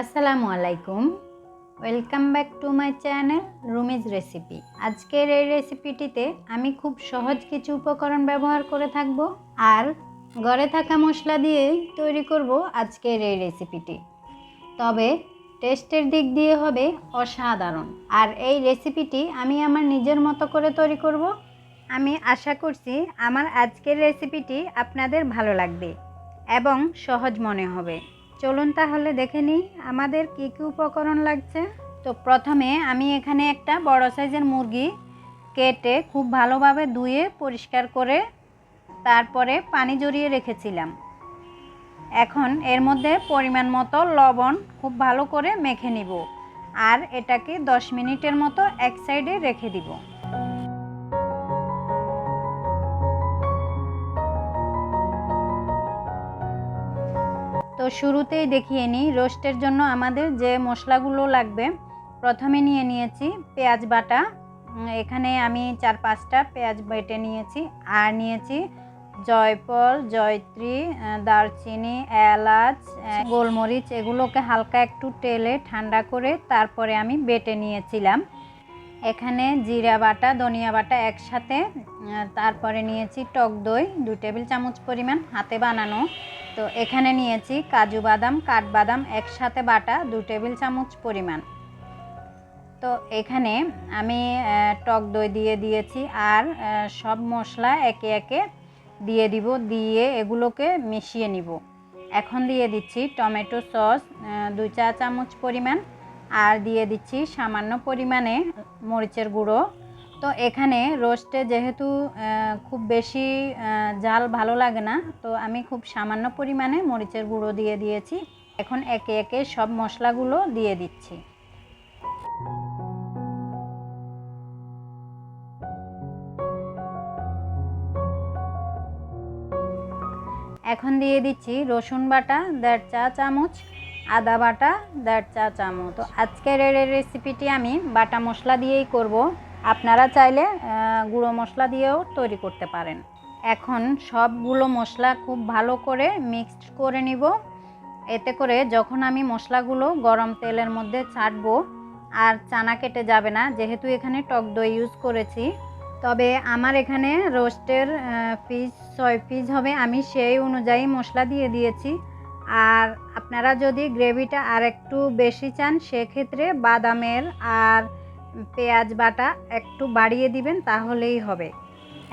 আসসালামু আলাইকুম। Welcome back to my channel Rumi's recipe আজকের এই রেসিপিটিতে আমি খুব সহজ কিছু উপকরণ ব্যবহার করে থাকব আর ঘরে থাকা মশলা দিয়েই তৈরি করব আজকের এই রেসিপিটি তবে টেস্টের দিক দিয়ে হবে অসাধারণ। আর এই রেসিপিটি আমি আমার নিজের মতো করে তৈরি করব। আমি আশা করছি আমার আজকের রেসিপিটি আপনাদের ভালো লাগবে এবং সহজ মনে হবে। চলুন তাহলে দেখে নিই, আমাদের কী কী উপকরণ লাগছে? তো প্রথমে আমি এখানে একটা বড় সাইজের মুরগি কেটে খুব ভালোভাবে ধুয়ে পরিষ্কার করে তারপরে পানি জড়িয়ে রেখেছিলাম। এখন এর মধ্যে পরিমাণ মতো লবণ খুব ভালো করে মেখে নিব আর এটাকে 10 মিনিটের মতো এক সাইডে রেখে দিব। তো শুরুতেই দেখিয়ে নিই। রোস্টের জন্য আমাদের যে মশলাগুলো লাগবে, প্রথমে নিয়ে নিয়েছি পেঁয়াজ বাটা। এখানে আমি চার পাঁচটা পেঁয়াজ বেটে নিয়েছি। আর নিয়েছি জয়ফল, জয়ত্রী দারচিনি, এলাচ গোলমরিচ, এগুলোকে হালকা একটু তেলে ঠান্ডা করে তারপরে আমি বেটে নিয়েছিলাম। এখানে জিরা বাটা, ধনিয়া বাটা একসাথে। তারপরে নিয়েছি টক দই দু টেবিল চামচ পরিমাণ হাতে বানানো। তো এখানে নিয়েছি কাজু বাদাম কাঠবাদাম একসাথে বাটা, দু টেবিল চামচ পরিমাণ। তো এখানে আমি টক দই দিয়ে দিয়েছি আর সব মশলা একে একে দিয়ে দিব, দিয়ে এগুলোকে মিশিয়ে নিব। এখন দিয়ে দিচ্ছি টমেটো সস দুই চা চামচ পরিমাণ, আর দিয়ে দিচ্ছি সামান্য পরিমাণে মরিচের গুঁড়ো তো এখানে রোস্টে যেহেতু খুব বেশি ঝাল ভালো লাগে না, তো আমি খুব সামান্য পরিমাণে মরিচের গুঁড়ো দিয়ে দিয়েছি। এখন একে একে সব মশলাগুলো দিয়ে দিচ্ছি। এখন দিয়ে দিচ্ছি রসুন বাটা, দেড় চা চামচ, আদা বাটা, দেড় চা চামচ। তো আজকের রেসিপিটি আমি বাটা মশলা দিয়েই করব। আপনারা চাইলে গুঁড়ো মশলা দিয়েও তৈরি করতে পারেন। এখন সবগুলো মশলা খুব ভালো করে মিক্সড করে নিব। এতে করে যখন আমি মশলাগুলো গরম তেলের মধ্যে ছাড়বো, আর চানা কেটে যাবে না, যেহেতু এখানে টক দই ইউজ করেছি, তবে আমার এখানে রোস্টের পিস ছয় পিস হবে। আমি সেই অনুযায়ী মশলা দিয়ে দিয়েছি। আর আপনারা যদি গ্রেভিটা আর একটু বেশি চান, সেক্ষেত্রে বাদামের আর পেঁয়াজ বাটা একটু বাড়িয়ে দিবেন, তাহলেই হবে।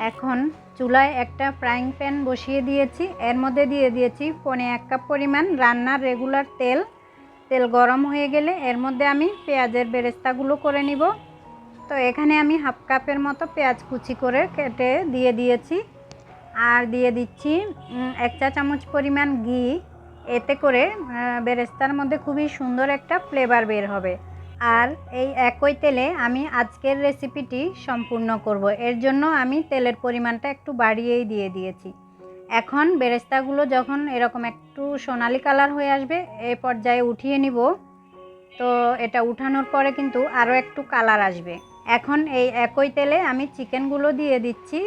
এখন চুলায় একটা ফ্রাইং প্যান বসিয়ে দিয়েছি। এর মধ্যে দিয়ে দিয়েছি পনে এক কাপ পরিমাণ রান্নার রেগুলার তেল। তেল গরম হয়ে গেলে এর মধ্যে আমি পেঁয়াজের বেরেস্তাগুলো করে নিব। তো এখানে আমি হাফ কাপের মতো পেঁয়াজ কুচি করে কেটে দিয়ে দিয়েছি। আর দিয়ে দিচ্ছি এক চা চামচ পরিমাণ ঘি। এতে করে বেরেস্তার মধ্যে খুবই সুন্দর একটা ফ্লেভার বের হবে। আর এই একই তেলে আমি আজকের রেসিপিটি সম্পূর্ণ করব। এর জন্য আমি তেলের পরিমাণটা একটু বাড়িয়েই দিয়ে দিয়েছি। এখন বেরেস্তাগুলো যখন এরকম একটু সোনালি কালার হয়ে আসবে এই পর্যায়ে উঠিয়ে নিব। তো এটা উঠানোর পরে কিন্তু আরও একটু কালার আসবে। এখন এই একই তেলে আমি চিকেনগুলো দিয়ে দিচ্ছি।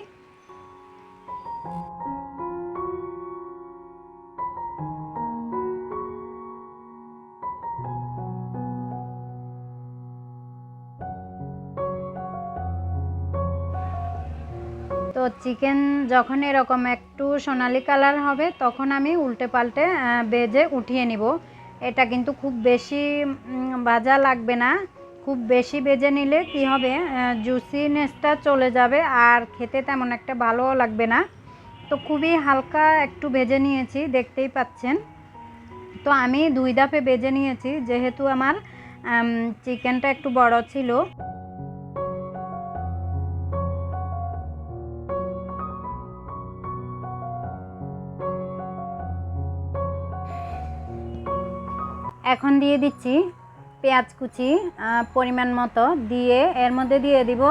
চিকেন যখন এরকম একটু সোনালি কালার হবে, তখন আমি উল্টে পাল্টে বেজে উঠিয়ে নিব। এটা কিন্তু খুব বেশি ভাজা লাগবে না। খুব বেশি বেজে নিলে কি হবে জুসিনেসটা চলে যাবে আর খেতে তেমন একটা ভালোও লাগবে না। তো খুবই হালকা একটু ভেজে নিয়েছি, দেখতেই পাচ্ছেন। তো আমি দুই ধাপে বেজে নিয়েছি, যেহেতু আমার চিকেনটা একটু বড় ছিল। এখন দিয়ে দিচ্ছি পেঁয়াজ কুচি পরিমাণ মতো দিয়ে এর মধ্যে দিয়ে দিব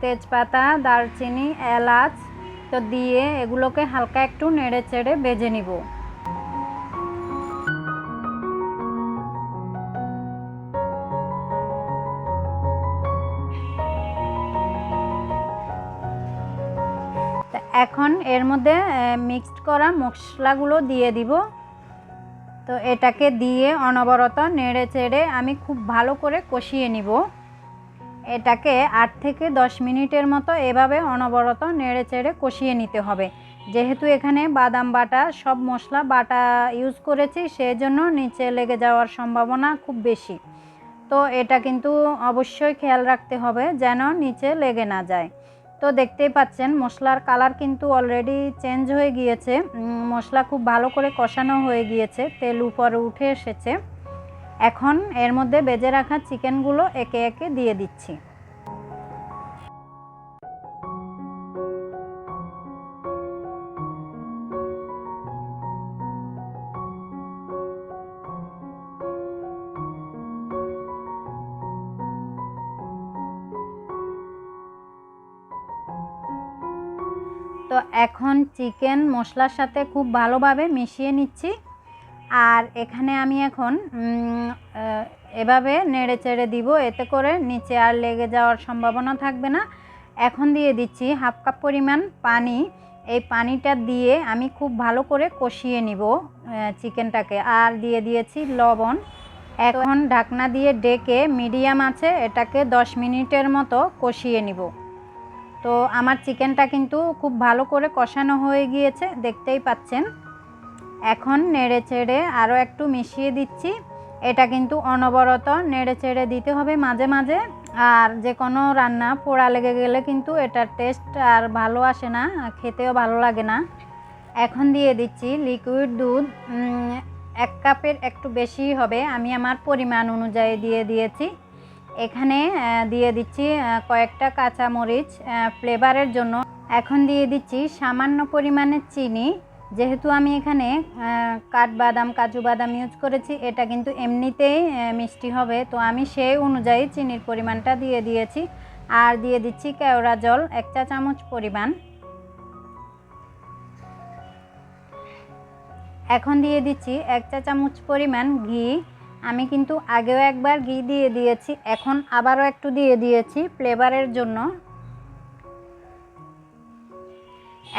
তেজপাতা, দারচিনি, এলাচ। তো দিয়ে এগুলোকে হালকা একটু নেড়ে চেড়ে বেজে নিব। এখন এর মধ্যে মিক্সড করা মশলাগুলো দিয়ে দিব। তো এটাকে দিয়ে অনবরত নেড়ে চেড়ে আমি খুব ভালো করে কষিয়ে নিব। এটাকে আট থেকে দশ মিনিটের মতো এভাবে অনবরত নেড়ে চেড়ে কষিয়ে নিতে হবে। যেহেতু এখানে বাদাম বাটা, সব মশলা বাটা ইউজ করেছি সেই জন্য নিচে লেগে যাওয়ার সম্ভাবনা খুব বেশি। তো এটা কিন্তু অবশ্যই খেয়াল রাখতে হবে যেন নিচে লেগে না যায়। তো দেখতেই পাচ্ছেন, মশলার কালার কিন্তু অলরেডি চেঞ্জ হয়ে গিয়েছে। মশলা খুব ভালো করে কষানো হয়ে গিয়েছে, তেল উপরে উঠে এসেছে। এখন এর মধ্যে বেজে রাখা চিকেনগুলো একে একে দিয়ে দিচ্ছি। তো এখন চিকেন মশলার সাথে খুব ভালোভাবে মিশিয়ে নিচ্ছি। আর এখানে আমি এখন এভাবে নেড়ে চেড়ে দিব, এতে করে নিচে আর লেগে যাওয়ার সম্ভাবনা থাকবে না। এখন দিয়ে দিচ্ছি হাফ কাপ পরিমাণ পানি। এই পানিটা দিয়ে আমি খুব ভালো করে কষিয়ে নিব চিকেনটাকে। আর দিয়ে দিয়েছি লবণ। এখন ঢাকনা দিয়ে ডেকে মিডিয়াম আছে, এটাকে দশ মিনিটের মতো কষিয়ে নিব। তো আমার চিকেনটা কিন্তু খুব ভালো করে কষানো হয়ে গিয়েছে, দেখতেই পাচ্ছেন। এখন নেড়ে চেড়ে আরও একটু মিশিয়ে দিচ্ছি। এটা কিন্তু অনবরত নেড়ে চেড়ে দিতে হবে মাঝে মাঝে। আর যে কোনো রান্না পোড়া লেগে গেলে কিন্তু এটার টেস্ট আর ভালো আসে না, খেতেও ভালো লাগে না। এখন দিয়ে দিচ্ছি লিকুইড দুধ। এক কাপের একটু বেশি হবে, আমি আমার পরিমাণ অনুযায়ী দিয়ে দিয়েছি। এখানে দিয়ে দিচ্ছি কয়েকটা কাঁচামরিচ ফ্লেভারের জন্য। এখন দিয়ে দিচ্ছি সামান্য পরিমাণে চিনি। যেহেতু আমি এখানে কাঠবাদাম কাজু বাদাম ইউজ করেছি, এটা কিন্তু এমনিতেই মিষ্টি হবে। তো আমি সেই অনুযায়ী চিনির পরিমাণটা দিয়ে দিয়েছি। আর দিয়ে দিচ্ছি কেওড়া জল, এক চা চামচ পরিমাণ। এখন দিয়ে দিচ্ছি এক চা চামচ পরিমাণ ঘি। আমি কিন্তু আগেও একবার ঘি দিয়ে দিয়েছি, এখন আবারও একটু দিয়ে দিয়েছি ফ্লেভারের জন্য।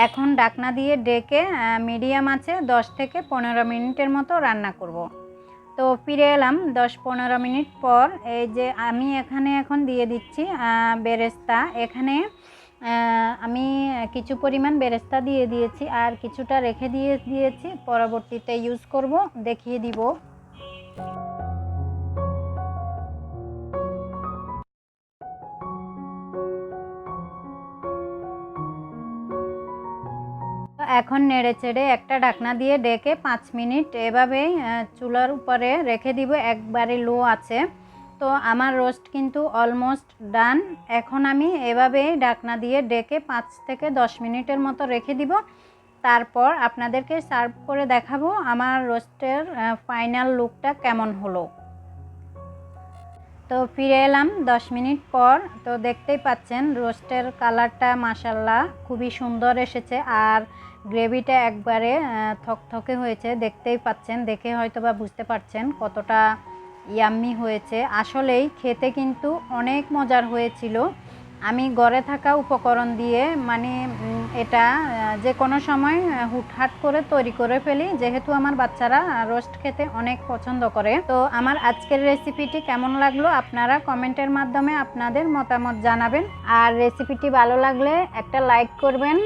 এখন ডাকনা দিয়ে ডেকে মিডিয়াম আছে, দশ থেকে পনেরো মিনিটের মতো রান্না করব। তো ফিরে এলাম দশ পনেরো মিনিট পর, এই যে আমি এখানে এখন দিয়ে দিচ্ছি বেরেস্তা। এখানে আমি কিছু পরিমাণ বেরেস্তা দিয়ে দিয়েছি আর কিছুটা রেখে দিয়ে দিয়েছি, পরবর্তীতে ইউজ করব, দেখিয়ে দিব। এখন নেড়ে চেড়ে একটা ঢাকনা দিয়ে ডেকে পাঁচ মিনিট এভাবেই আহ, চুলার উপরে রেখে দিব একবারে লো আছে। তো আমার রোস্ট কিন্তু অলমোস্ট ডান। এখন আমি এভাবেই ঢাকনা দিয়ে ডেকে পাঁচ থেকে দশ মিনিটের মতো রেখে দিব। তারপর আপনাদেরকে সার্ভ করে দেখাবো আমার রোস্টের ফাইনাল লুকটা কেমন হলো। তো ফিরে এলাম দশ মিনিট পর। তো দেখতেই পাচ্ছেন রোস্টের কালারটা মাসাল্লাহ খুবই সুন্দর এসেছে। আর গ্রেভিটা একবারে থকথকে হয়েছে, দেখতেই পাচ্ছেন, দেখে হয়তো বা বুঝতে পারছেন কতটা ইয়াম্মি হয়েছে। আসলেই খেতে কিন্তু অনেক মজার হয়েছিল। আমি ঘরে থাকা উপকরণ দিয়ে মানে এটা যে কোনো সময় হুটহাট করে তৈরি করে ফেলি। যেহেতু আমার বাচ্চারা রোস্ট খেতে অনেক পছন্দ করে। তো আমার আজকের রেসিপিটি কেমন লাগল আপনারা কমেন্টের মাধ্যমে আপনাদের মতামত জানাবেন। আর রেসিপিটি ভালো লাগলে একটা লাইক করবেন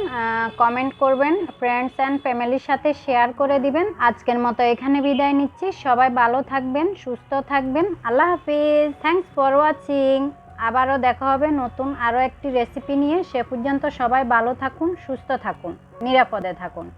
কমেন্ট করবেন ফ্রেন্ডস অ্যান্ড ফ্যামিলির সাথে শেয়ার করে দিবেন। আজকের মতো এখানে বিদায় নিচ্ছি। সবাই ভালো থাকবেন, সুস্থ থাকবেন। আল্লাহ হাফিজ। থ্যাংকস ফর ওয়াচিং আবারও দেখা হবে নতুন আরও একটি রেসিপি নিয়ে। সে পর্যন্ত সবাই ভালো থাকুন, সুস্থ থাকুন, নিরাপদে থাকুন।